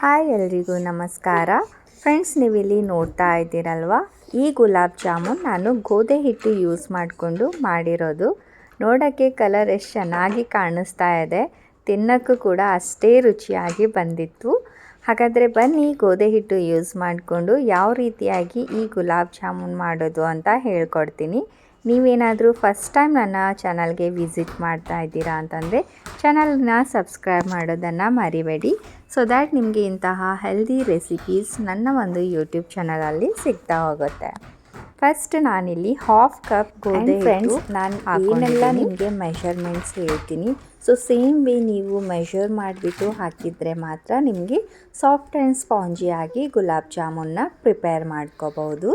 Hi ಎಲ್ರಿಗೂ ನಮಸ್ಕಾರ. Friends ನೀವಿಲ್ಲಿ ನೋಡ್ತಾ ಇದ್ದೀರಲ್ವ? ಈ ಗುಲಾಬ್ ಜಾಮೂನ್ ನಾನು ಗೋಧಿ ಹಿಟ್ಟು ಯೂಸ್ ಮಾಡಿಕೊಂಡು ಮಾಡಿರೋದು. ನೋಡೋಕ್ಕೆ ಕಲರ್ ಎಷ್ಟು ಚೆನ್ನಾಗಿ ಕಾಣಿಸ್ತಾ ಇದೆ. ತಿನ್ನೋಕ್ಕೂ ಕೂಡ ಅಷ್ಟೇ ರುಚಿಯಾಗಿ ಬಂದಿತ್ತು. ಹಾಗಾದರೆ ಬನ್ನಿ ಗೋಧಿ ಹಿಟ್ಟು ಯೂಸ್ ಮಾಡಿಕೊಂಡು ಯಾವ ರೀತಿಯಾಗಿ ಈ ಗುಲಾಬ್ ಜಾಮೂನ್ ಮಾಡೋದು ಅಂತ ಹೇಳ್ಕೊಡ್ತೀನಿ. ನೀವೇನಾದರೂ ಫಸ್ಟ್ ಟೈಮ್ ನನ್ನ ಚಾನಲ್ಗೆ ವಿಸಿಟ್ ಮಾಡ್ತಾ ಇದ್ದೀರಾ ಅಂತಂದರೆ ಚಾನಲ್ನ ಸಬ್ಸ್ಕ್ರೈಬ್ ಮಾಡೋದನ್ನು ಮರಿಬೇಡಿ. ಸೊ ದ್ಯಾಟ್ ನಿಮಗೆ ಇಂತಹ ಹೆಲ್ದಿ ರೆಸಿಪೀಸ್ ನನ್ನ ಒಂದು ಯೂಟ್ಯೂಬ್ ಚಾನಲಲ್ಲಿ ಸಿಗ್ತಾ ಹೋಗುತ್ತೆ. ಫಸ್ಟ್ ನಾನಿಲ್ಲಿ ಹಾಫ್ ಕಪ್ ಗೋಧಿ ಫ್ರೆಂಡ್ಸ್ ನಾನು ಏನೆಲ್ಲ ನಿಮಗೆ ಮೆಷರ್ಮೆಂಟ್ಸ್ ಹೇಳ್ತೀನಿ. ಸೊ ಸೇಮ್ ವೇ ನೀವು ಮೆಷರ್ ಮಾಡಿಬಿಟ್ಟು ಹಾಕಿದರೆ ಮಾತ್ರ ನಿಮಗೆ ಸಾಫ್ಟ್ ಆ್ಯಂಡ್ ಸ್ಪಾಂಜಿಯಾಗಿ ಗುಲಾಬ್ ಜಾಮೂನ್ನ ಪ್ರಿಪೇರ್ ಮಾಡ್ಕೋಬೋದು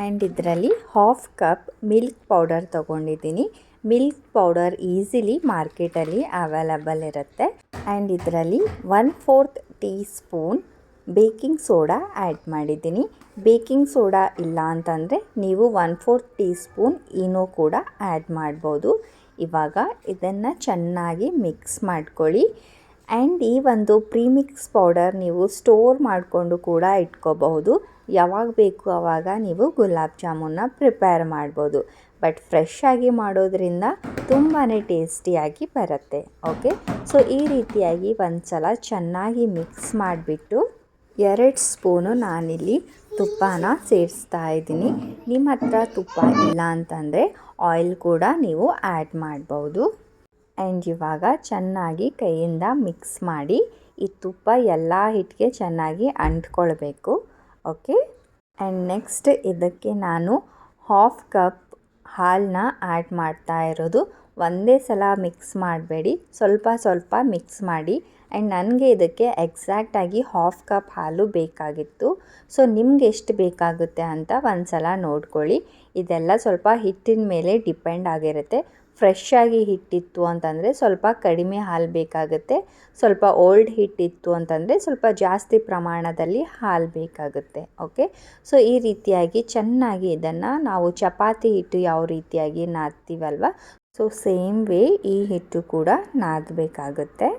ಆ್ಯಂಡ್ ಇದರಲ್ಲಿ ಹಾಫ್ ಕಪ್ ಮಿಲ್ಕ್ ಪೌಡರ್ ತೊಗೊಂಡಿದ್ದೀನಿ. ಮಿಲ್ಕ್ ಪೌಡರ್ ಈಸಿಲಿ ಮಾರ್ಕೆಟಲ್ಲಿ ಅವೈಲಬಲ್ ಇರುತ್ತೆ. ಆ್ಯಂಡ್ ಇದರಲ್ಲಿ one fourth teaspoon baking soda add ಮಾಡಿದ್ದೀನಿ. ಬೇಕಿಂಗ್ ಸೋಡಾ ಇಲ್ಲ ಅಂತಂದರೆ ನೀವು one fourth teaspoon Eno ಕೂಡ ಆ್ಯಡ್ ಮಾಡ್ಬೋದು. ಇವಾಗ ಇದನ್ನು ಚೆನ್ನಾಗಿ ಮಿಕ್ಸ್ ಮಾಡ್ಕೊಳ್ಳಿ. ಆ್ಯಂಡ್ ಈ ಒಂದು ಪ್ರೀಮಿಕ್ಸ್ ಪೌಡರ್ ನೀವು ಸ್ಟೋರ್ ಮಾಡಿಕೊಂಡು ಕೂಡ ಇಟ್ಕೋಬಹುದು. ಯಾವಾಗ ಬೇಕು ಆವಾಗ ನೀವು ಗುಲಾಬ್ ಜಾಮೂನ್ನ ಪ್ರಿಪೇರ್ ಮಾಡ್ಬೋದು. ಬಟ್ ಫ್ರೆಶ್ಶಾಗಿ ಆಗಿ ಮಾಡೋದ್ರಿಂದ ತುಂಬಾ ಟೇಸ್ಟಿಯಾಗಿ ಬರುತ್ತೆ. ಓಕೆ? ಸೊ, ಈ ರೀತಿಯಾಗಿ ಒಂದು ಸಲ ಚೆನ್ನಾಗಿ ಮಿಕ್ಸ್ ಮಾಡಿಬಿಟ್ಟು ಎರಡು ಸ್ಪೂನು ನಾನಿಲ್ಲಿ ತುಪ್ಪನ ಸೇರಿಸ್ತಾ ಇದ್ದೀನಿ. ನಿಮ್ಮ ಹತ್ರ ತುಪ್ಪ ಇಲ್ಲ ಅಂತಂದರೆ ಆಯಿಲ್ ಕೂಡ ನೀವು ಆ್ಯಡ್ ಮಾಡ್ಬೋದು. ಆ್ಯಂಡ್ ಇವಾಗ ಚೆನ್ನಾಗಿ ಕೈಯಿಂದ ಮಿಕ್ಸ್ ಮಾಡಿ ಈ ತುಪ್ಪ ಎಲ್ಲ ಹಿಟ್ಟಿಗೆ ಚೆನ್ನಾಗಿ ಅಂಟ್ಕೊಳ್ಬೇಕು. ಓಕೆ ಆ್ಯಂಡ್ ನೆಕ್ಸ್ಟ್ ಇದಕ್ಕೆ ನಾನು ಹಾಫ್ ಕಪ್ ಹಾಲನ್ನ ಆ್ಯಡ್ ಮಾಡ್ತಾ ಇರೋದು. ಒಂದೇ ಸಲ ಮಿಕ್ಸ್ ಮಾಡಬೇಡಿ. ಸ್ವಲ್ಪ ಸ್ವಲ್ಪ ಮಿಕ್ಸ್ ಮಾಡಿ. ಆ್ಯಂಡ್ ನನಗೆ ಇದಕ್ಕೆ ಎಕ್ಸಾಕ್ಟಾಗಿ ಹಾಫ್ ಕಪ್ ಹಾಲು ಬೇಕಾಗಿತ್ತು. ಸೊ ನಿಮ್ಗೆ ಎಷ್ಟು ಬೇಕಾಗುತ್ತೆ ಅಂತ ಒಂದು ಸಲ ನೋಡ್ಕೊಳ್ಳಿ. ಇದೆಲ್ಲ ಸ್ವಲ್ಪ ಹಿಟ್ಟಿನ ಮೇಲೆ ಡಿಪೆಂಡ್ ಆಗಿರುತ್ತೆ. ಫ್ರೆಶ್ ಆಗಿ ಹಿಟ್ಟಿತ್ತು ಅಂತಂದರೆ ಸ್ವಲ್ಪ ಕಡಿಮೆ ಹಾಲು ಬೇಕಾಗುತ್ತೆ. ಸ್ವಲ್ಪ ಓಲ್ಡ್ ಹಿಟ್ಟಿತ್ತು ಅಂತಂದರೆ ಸ್ವಲ್ಪ ಜಾಸ್ತಿ ಪ್ರಮಾಣದಲ್ಲಿ ಹಾಲು ಬೇಕಾಗುತ್ತೆ. ಓಕೆ ಸೊ ಈ ರೀತಿಯಾಗಿ ಚೆನ್ನಾಗಿ ಇದನ್ನು ನಾವು ಚಪಾತಿ ಹಿಟ್ಟು ಯಾವ ರೀತಿಯಾಗಿ ನಾದ್ತೀವಲ್ವ? ಸೊ ಸೇಮ್ ವೇ ಈ ಹಿಟ್ಟು ಕೂಡ ನಾದಬೇಕಾಗುತ್ತೆ.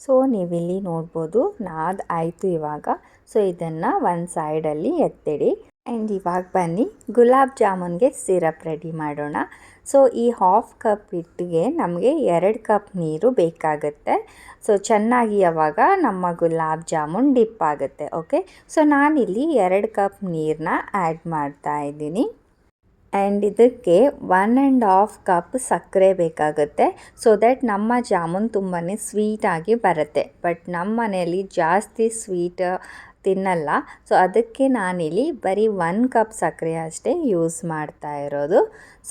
ಸೊ ನೀವಿಲ್ಲಿ ನೋಡ್ಬೋದು ನಾದ್ ಆಯಿತು ಇವಾಗ. ಸೊ ಇದನ್ನು ಒಂದು ಸೈಡಲ್ಲಿ ಎತ್ತಿಡಿ. ಆ್ಯಂಡ್ ಇವಾಗ ಬನ್ನಿ, ಗುಲಾಬ್ ಜಾಮೂನ್ಗೆ ಸಿರಪ್ ರೆಡಿ ಮಾಡೋಣ. ಸೊ ಈ ಹಾಫ್ ಕಪ್ ಹಿಟ್ಟಿಗೆ ನಮಗೆ ಎರಡು ಕಪ್ ನೀರು ಬೇಕಾಗುತ್ತೆ. ಸೊ ಚೆನ್ನಾಗಿ ಯಾವಾಗ ನಮ್ಮ ಗುಲಾಬ್ ಜಾಮೂನ್ ಡಿಪ್ ಆಗುತ್ತೆ ಓಕೆ ಸೊ ನಾನಿಲ್ಲಿ ಎರಡು ಕಪ್ ನೀರನ್ನ ಆ್ಯಡ್ ಮಾಡ್ತಾ ಇದ್ದೀನಿ. ಆ್ಯಂಡ್ ಇದಕ್ಕೆ ಒನ್ ಆ್ಯಂಡ್ ಹಾಫ್ ಕಪ್ ಸಕ್ಕರೆ ಬೇಕಾಗುತ್ತೆ. ಸೊ ದ್ಯಾಟ್ ನಮ್ಮ ಜಾಮೂನ್ ತುಂಬಾ ಸ್ವೀಟಾಗಿ ಬರುತ್ತೆ. ಬಟ್ ನಮ್ಮ ಮನೆಯಲ್ಲಿ ಜಾಸ್ತಿ ಸ್ವೀಟ್ ತಿನ್ನಲ್ಲ. ಸೊ ಅದಕ್ಕೆ ನಾನಿಲ್ಲಿ ಬರೀ ಒನ್ ಕಪ್ ಸಕ್ಕರೆ ಅಷ್ಟೇ ಯೂಸ್ ಮಾಡ್ತಾ ಇರೋದು.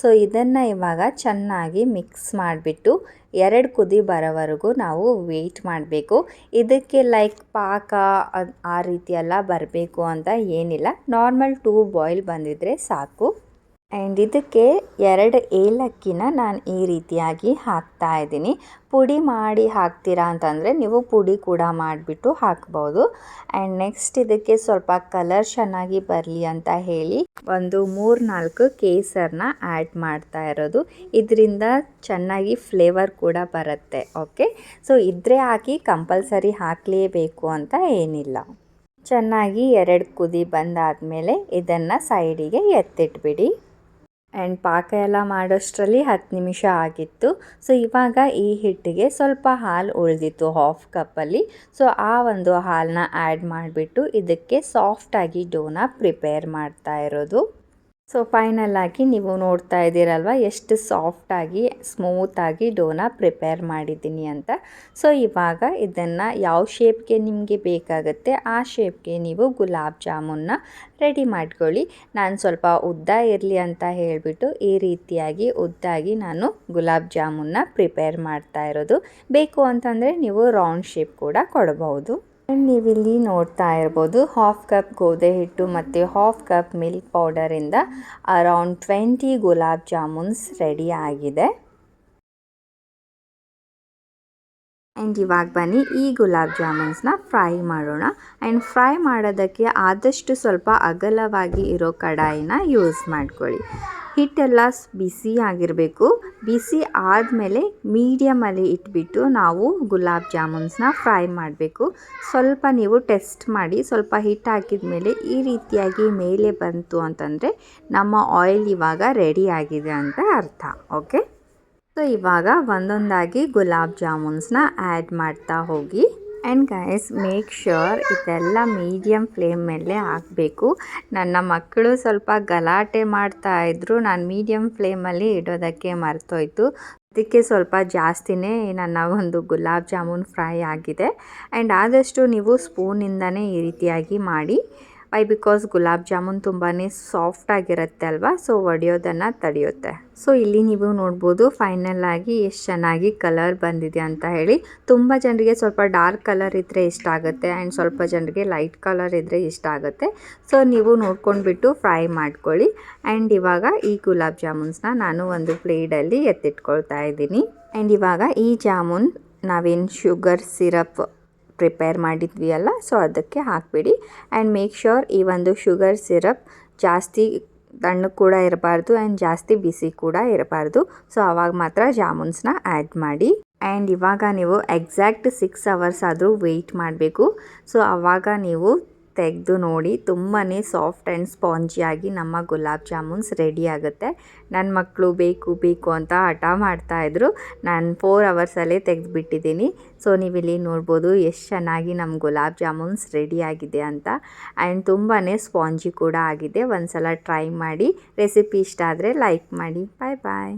ಸೊ ಇದನ್ನು ಇವಾಗ ಚೆನ್ನಾಗಿ ಮಿಕ್ಸ್ ಮಾಡಿಬಿಟ್ಟು ಎರಡು ಕುದಿ ಬರೋವರೆಗೂ ನಾವು ವೆಯ್ಟ್ ಮಾಡಬೇಕು. ಇದಕ್ಕೆ ಲೈಕ್ ಪಾಕ ಆ ರೀತಿಯೆಲ್ಲ ಬರಬೇಕು ಅಂತ ಏನಿಲ್ಲ. ನಾರ್ಮಲ್ ಟೂ ಬಾಯ್ಲ್ ಬಂದಿದ್ದರೆ ಸಾಕು. ಆ್ಯಂಡ್ ಇದಕ್ಕೆ ಎರಡು ಏಲಕ್ಕಿನ ನಾನು ಈ ರೀತಿಯಾಗಿ ಹಾಕ್ತಾ ಇದ್ದೀನಿ. ಪುಡಿ ಮಾಡಿ ಹಾಕ್ತೀರಾ ಅಂತಂದರೆ ನೀವು ಪುಡಿ ಕೂಡ ಮಾಡಿಬಿಟ್ಟು ಹಾಕ್ಬೋದು. ಆ್ಯಂಡ್ ನೆಕ್ಸ್ಟ್ ಇದಕ್ಕೆ ಸ್ವಲ್ಪ ಕಲರ್ ಚೆನ್ನಾಗಿ ಬರಲಿ ಅಂತ ಹೇಳಿ ಒಂದು ಮೂರು ನಾಲ್ಕು ಕೇಸರನ್ನ ಆ್ಯಡ್ ಮಾಡ್ತಾ ಇರೋದು. ಇದರಿಂದ ಚೆನ್ನಾಗಿ ಫ್ಲೇವರ್ ಕೂಡ ಬರುತ್ತೆ ಓಕೆ ಸೊ ಇದ್ರೆ ಹಾಕಿ ಕಂಪಲ್ಸರಿ ಹಾಕಲೇಬೇಕು ಅಂತ ಏನಿಲ್ಲ. ಚೆನ್ನಾಗಿ ಎರಡು ಕುದಿ ಬಂದಾದ ಮೇಲೆ ಇದನ್ನು ಸೈಡಿಗೆ ಎತ್ತಿಟ್ಬಿಡಿ. ಆ್ಯಂಡ್ ಪಾಕ ಎಲ್ಲ ಮಾಡೋಷ್ಟರಲ್ಲಿ ಹತ್ತು ನಿಮಿಷ ಆಗಿತ್ತು. ಸೊ ಇವಾಗ ಈ ಹಿಟ್ಟಿಗೆ ಸ್ವಲ್ಪ ಹಾಲು ಉಳಿದಿತ್ತು ಹಾಫ್ ಕಪ್ಪಲ್ಲಿ ಸೊ ಆ ಒಂದು ಹಾಲನ್ನ ಆ್ಯಡ್ ಮಾಡಿಬಿಟ್ಟು ಇದಕ್ಕೆ ಸಾಫ್ಟಾಗಿ ಡೋನ ಪ್ರಿಪೇರ್ ಮಾಡ್ತಾ ಇರೋದು. ಸೊ ಫೈನಲ್ ಆಗಿ ನೀವು ನೋಡ್ತಾ ಇದ್ದೀರಲ್ವ, ಎಷ್ಟು ಸಾಫ್ಟಾಗಿ ಸ್ಮೂತಾಗಿ ಡೋನ ಪ್ರಿಪೇರ್ ಮಾಡಿದ್ದೀನಿ ಅಂತ. ಸೊ ಇವಾಗ ಇದನ್ನು ಯಾವ ಶೇಪ್ಗೆ ನಿಮಗೆ ಬೇಕಾಗುತ್ತೆ, ಆ ಶೇಪ್ಗೆ ನೀವು ಗುಲಾಬ್ ಜಾಮೂನ್ನ ರೆಡಿ ಮಾಡ್ಕೊಳ್ಳಿ. ನಾನು ಸ್ವಲ್ಪ ಉದ್ದ ಇರಲಿ ಅಂತ ಹೇಳಿಬಿಟ್ಟು, ಈ ರೀತಿಯಾಗಿ ಉದ್ದಾಗಿ ನಾನು ಗುಲಾಬ್ ಜಾಮೂನ್ನ ಪ್ರಿಪೇರ್ ಮಾಡ್ತಾ ಇರೋದು. ಬೇಕು ಅಂತಂದರೆ ನೀವು ರೌಂಡ್ ಶೇಪ್ ಕೂಡ ಕೊಡಬಹುದು ನೀವಿಲ್ಲಿ ನೋಡ್ತಾ ಇರ್ಬೋದು ಹಾಫ್ ಕಪ್ ಗೋಧಿ ಹಿಟ್ಟು ಮತ್ತು half cup milk ಪೌಡರಿಂದ around twenty gulab jamuns ready ಆಗಿದೆ. ಆ್ಯಂಡ್ ಇವಾಗ ಬನ್ನಿ ಈ ಗುಲಾಬ್ ಜಾಮೂನ್ಸ್ನ ಫ್ರೈ ಮಾಡೋಣ. ಆ್ಯಂಡ್ ಫ್ರೈ ಮಾಡೋದಕ್ಕೆ ಆದಷ್ಟು ಸ್ವಲ್ಪ ಅಗಲವಾಗಿ ಇರೋ ಕಡಾಯಿನ ಯೂಸ್ ಮಾಡ್ಕೊಳ್ಳಿ. ಹಿಟ್ಟೆಲ್ಲ ಬಿಸಿ ಆಗಿರಬೇಕು. ಬಿಸಿ ಆದಮೇಲೆ ಮೀಡಿಯಮಲ್ಲಿ ಇಟ್ಬಿಟ್ಟು ನಾವು ಗುಲಾಬ್ ಜಾಮೂನ್ಸ್ನ ಫ್ರೈ ಮಾಡಬೇಕು. ಸ್ವಲ್ಪ ನೀವು ಟೆಸ್ಟ್ ಮಾಡಿ, ಸ್ವಲ್ಪ ಹಿಟ್ಟು ಹಾಕಿದ ಮೇಲೆ ಈ ರೀತಿಯಾಗಿ ಮೇಲೆ ಬಂತು ಅಂತಂದರೆ ನಮ್ಮ ಆಯಿಲ್ ಇವಾಗ ರೆಡಿ ಆಗಿದೆ ಅಂತ ಅರ್ಥ ಓಕೆ ಸೊ ಇವಾಗ ಒಂದೊಂದಾಗಿ ಗುಲಾಬ್ ಜಾಮೂನ್ಸ್ನ ಆ್ಯಡ್ ಮಾಡ್ತಾ ಹೋಗಿ. ಆ್ಯಂಡ್ ಗೈಸ್ ಮೇಕ್ ಶ್ಯೂರ್ ಇದೆಲ್ಲ ಮೀಡಿಯಮ್ ಫ್ಲೇಮ್ ಮೇಲೆ ಹಾಕಬೇಕು. ನನ್ನ ಮಕ್ಕಳು ಸ್ವಲ್ಪ ಗಲಾಟೆ ಮಾಡ್ತಾ ಇದ್ರು. ನಾನು ಮೀಡಿಯಮ್ ಫ್ಲೇಮಲ್ಲಿ ಇಡೋದಕ್ಕೆ ಮರ್ತೋಯ್ತು. ಅದಕ್ಕೆ ಸ್ವಲ್ಪ ಜಾಸ್ತಿನೇ ನನ್ನ ಒಂದು ಗುಲಾಬ್ ಜಾಮೂನ್ ಫ್ರೈ ಆಗಿದೆ. ಆ್ಯಂಡ್ ಆದಷ್ಟು ನೀವು ಸ್ಪೂನಿಂದನೇ ಈ ರೀತಿಯಾಗಿ ಮಾಡಿ. ವೈ ಬಿಕಾಸ್ ಗುಲಾಬ್ ಜಾಮೂನ್ ತುಂಬಾ ಸಾಫ್ಟ್ ಆಗಿರುತ್ತೆ ಅಲ್ವಾ? ಸೊ ಒಡೆಯೋದನ್ನು ತಡೆಯುತ್ತೆ. ಸೊ ಇಲ್ಲಿ ನೀವು ನೋಡ್ಬೋದು ಫೈನಲ್ ಆಗಿ ಎಷ್ಟು ಚೆನ್ನಾಗಿ ಕಲರ್ ಬಂದಿದೆ ಅಂತ ಹೇಳಿ. ತುಂಬ ಜನರಿಗೆ ಸ್ವಲ್ಪ ಡಾರ್ಕ್ ಕಲರ್ ಇದ್ದರೆ ಇಷ್ಟ ಆಗುತ್ತೆ ಆ್ಯಂಡ್ ಸ್ವಲ್ಪ ಜನರಿಗೆ ಲೈಟ್ ಕಲರ್ ಇದ್ದರೆ ಇಷ್ಟ ಆಗುತ್ತೆ. ಸೊ ನೀವು ನೋಡ್ಕೊಂಡ್ಬಿಟ್ಟು ಫ್ರೈ ಮಾಡ್ಕೊಳ್ಳಿ. ಆ್ಯಂಡ್ ಇವಾಗ ಈ ಗುಲಾಬ್ ಜಾಮೂನ್ಸ್ನ ನಾನು ಒಂದು ಪ್ಲೇಟಲ್ಲಿ ಎತ್ತಿಟ್ಕೊಳ್ತಾ ಇದ್ದೀನಿ. ಆ್ಯಂಡ್ ಇವಾಗ ಈ ಜಾಮೂನ್ ನಾವೇನು ಶುಗರ್ ಸಿರಪ್ ಪ್ರಿಪೇರ್ ಮಾಡಿದ್ವಿ ಅಲ್ಲ? ಸೊ ಅದಕ್ಕೆ ಹಾಕಿಬಿಡಿ. ಆ್ಯಂಡ್ ಮೇಕ್ ಶ್ಯೂರ್ ಈ ಒಂದು ಶುಗರ್ ಸಿರಪ್ ಜಾಸ್ತಿ ತಣ್ಣಗೆ ಕೂಡ ಇರಬಾರ್ದು ಆ್ಯಂಡ್ ಜಾಸ್ತಿ ಬಿಸಿ ಕೂಡ ಇರಬಾರ್ದು. ಸೊ ಆವಾಗ ಮಾತ್ರ ಜಾಮೂನ್ಸ್ನ ಆ್ಯಡ್ ಮಾಡಿ. ಆ್ಯಂಡ್ ಇವಾಗ ನೀವು ಎಕ್ಸಾಕ್ಟ್ ಸಿಕ್ಸ್ ಅವರ್ಸ್ ಆದರೂ ವೆಯ್ಟ್ ಮಾಡಬೇಕು. ಸೊ ಆವಾಗ ನೀವು ತೆಗೆದು ನೋಡಿ ತುಂಬಾ ಸಾಫ್ಟ್ ಆ್ಯಂಡ್ ಸ್ಪಾಂಜಿಯಾಗಿ ನಮ್ಮ ಗುಲಾಬ್ ಜಾಮೂನ್ಸ್ ರೆಡಿ ಆಗುತ್ತೆ. ನನ್ನ ಮಕ್ಕಳು ಬೇಕು ಬೇಕು ಅಂತ ಹಠ ಮಾಡ್ತಾಯಿದ್ರು ನಾನು ಫೋರ್ ಅವರ್ಸಲ್ಲೇ ತೆಗೆದುಬಿಟ್ಟಿದ್ದೀನಿ. ಸೊ ನೀವಿಲ್ಲಿ ನೋಡ್ಬೋದು ಎಷ್ಟು ಚೆನ್ನಾಗಿ ನಮ್ಮ ಗುಲಾಬ್ ಜಾಮೂನ್ಸ್ ರೆಡಿ ಆಗಿದೆ ಅಂತ. ಆ್ಯಂಡ್ ತುಂಬಾ ಸ್ಪಾಂಜಿ ಕೂಡ ಆಗಿದೆ. ಒಂದು ಸಲ ಟ್ರೈ ಮಾಡಿ. ರೆಸಿಪಿ ಇಷ್ಟ ಆದರೆ ಲೈಕ್ ಮಾಡಿ. ಬಾಯ್ ಬಾಯ್.